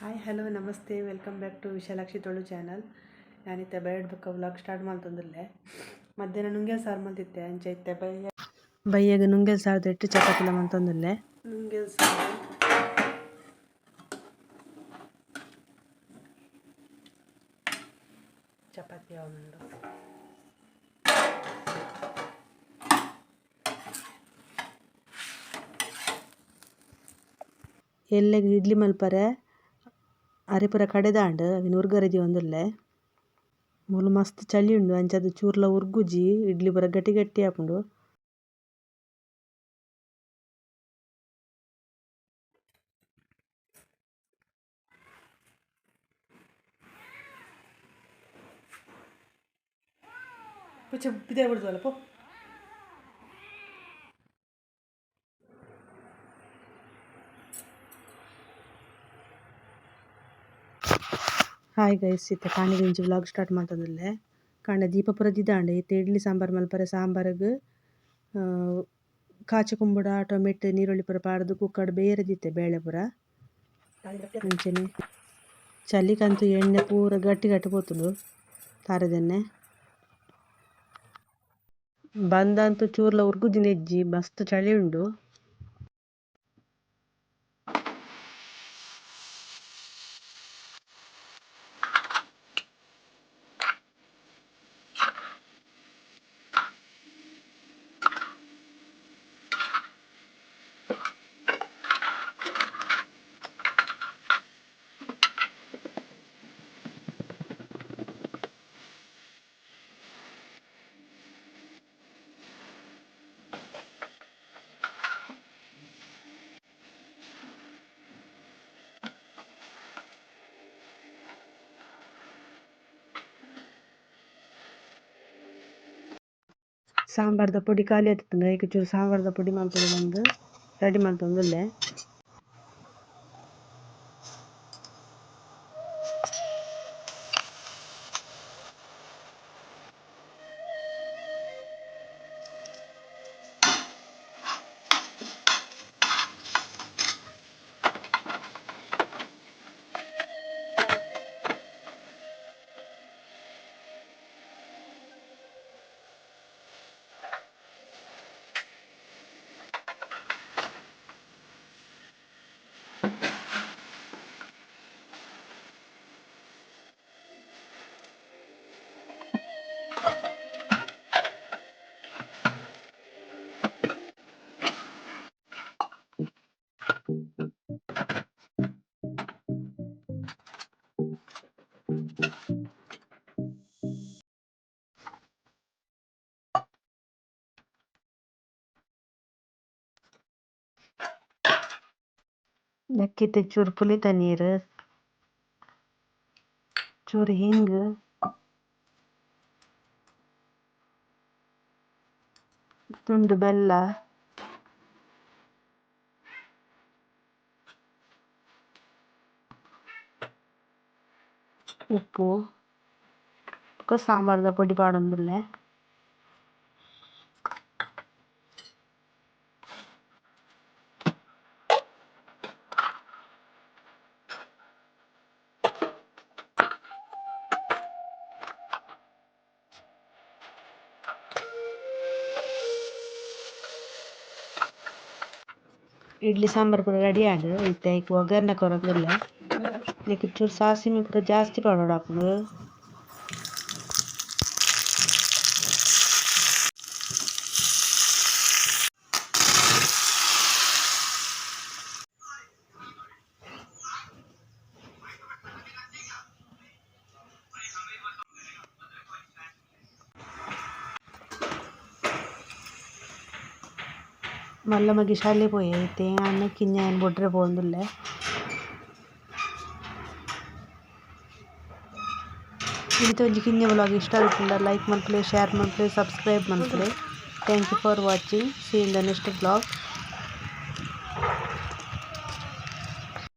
Hello ನಮಸ್ತೆ. Welcome back to Vishalakshi ತೊಳು channel. ನಾನಿತ್ತೆ ಬೇಡ ಬುಕ್ಕ ವ್ಲಾಗ್ ಸ್ಟಾರ್ಟ್ ಮಾಡ್ತಂದ್ರಲ್ಲೇ. ಮಧ್ಯಾಹ್ನ ನುಂಗೆ ಸಾರು ಮಂತಿತ್ತೆ ಅಂಚೆ ಇತ್ತೆ ಬೈಯ ಬೈಯಾಗ ನುಂಗೆ ಸಾರು ಇಟ್ಟು ಚಪಾತಿಲ ಮಂತಂದಿಲ್ಲೆ ನುಂಗೆ ಸಾರು. ಚಪಾತಿ ಅವನುಂಡು ಎಲ್ಲಿಗೆ ಇಡ್ಲಿ ಮಲ್ಪರೆ? ಅರೆಪುರ ಕಡೆದಾಂಡ್ ಅವಿನ ಉರ್ಗರೆಜಿ ಒಂದುಲ್ಲೆ. ಮೂಲು ಮಸ್ತ್ ಚಳಿ ಉಂಡು, ಅಂಚಾದ್ ಚೂರ್ಲ ಉರ್ಗುಜಿ, ಇಡ್ಲಿ ಪೂರ ಗಟ್ಟಿ ಗಟ್ಟಿ ಆಪುಂಡು. ಪುಚ್ಚ ಬಿದ್ದೆ ಬಿಡ್ದಲ್ಲ ಪೋ. ಹಾಯ್ ಗೈಸ್ ಇತ್ತ ಕಾಣಿಗೆ ಇಂಚಿ ವ್ಲಾಗ್ ಸ್ಟಾರ್ಟ್ ಮಾಡ್ತಂದಿಲ್ಲೆ? ಕಾಣ ದೀಪ ಪೂರ ದಿದಾಂಡೆ ಇತ್ತೆ ಇಡ್ಲಿ, ಸಾಂಬಾರ್, ಮಲ್ಪರೆ, ಸಾಂಬಾರ್ಗ್ ಕಾಚ ಕುಂಬುಡ, ಟೊಮೆಟೊ, ನೀರುಳ್ಳಿ ಪೂರ ಪಾಡ್ದ್ ಕುಕ್ಕಡ್ ಬೇರೆದಿತ್ತೆ ಬೇಳೆ ಪೂರ. ಅಂಚನೆ ಚಲಿಕಂತೂ ಎಣ್ಣೆ ಪೂರ ಗಟ್ಟಿ ಗಟ್ಟಿ ಪೋತುಂಡು ತಾರೆದೆಣ್ಣೆ. ಬಂದಂತೂ ಚೂರ್ಲ ಉರ್ಗುದಿನ ಎಜ್ಜಿ ಮಸ್ತ್ ಚಳಿ ಉಂಡು. ಸಾಂಬಾರ್ದ ಪೊಡಿ ಖಾಲಿ ಆತಿತ್ತಂಡ ಐಕೆ ಚೂರು ಸಾಂಬಾರ್ದ ಪೊಡಿ ಮಲ್ಪೊಡು ಬಂದು ರೆಡಿ ಮಲ್ತೊಂದುಲ್ಲೆ नक्की ते चुरपुलिता नीरस चुरहिंग तुंडबल्ला உப்பு சாம்பார் தான் பொடி பாடம் இல்லை ಇಡ್ಲಿ ಸಾಂಬಾರ್ ಪೂರ ರೆಡಿ ಆಂಡ್ ಇತ್ತೆ ಐಕ್ ಒಗ್ಗರ್ಣೆ ಕೊರೊಂದುಲ್ಲೆ ಐಕ್ ಚೂರು ಸಾಸಿಮೆ ಪೂರ ಜಾಸ್ತಿ ಪಾಡೊಡು ಆಪುಂಡು ಮಲ್ಲ ಮಗಿ ಶಾಲೆ ಪೋಯೆ ಐತೆ ಅನ್ನ ಕಿಂಜ ಬೊಡ್ರೆ ಪೋವೊಂದುಲ್ಲೆ ಇಂತ ಒಂಜಿ ಕಿಂಜ ವ್ಲಾಗ್ ಇಷ್ಟ ಆಯ್ತುಂಡ like ಮನ್ಪುಲೆ share ಮನ್ಪುಲೆ subscribe ಮನ್ಪುಲೆ thank you for watching see in the next vlog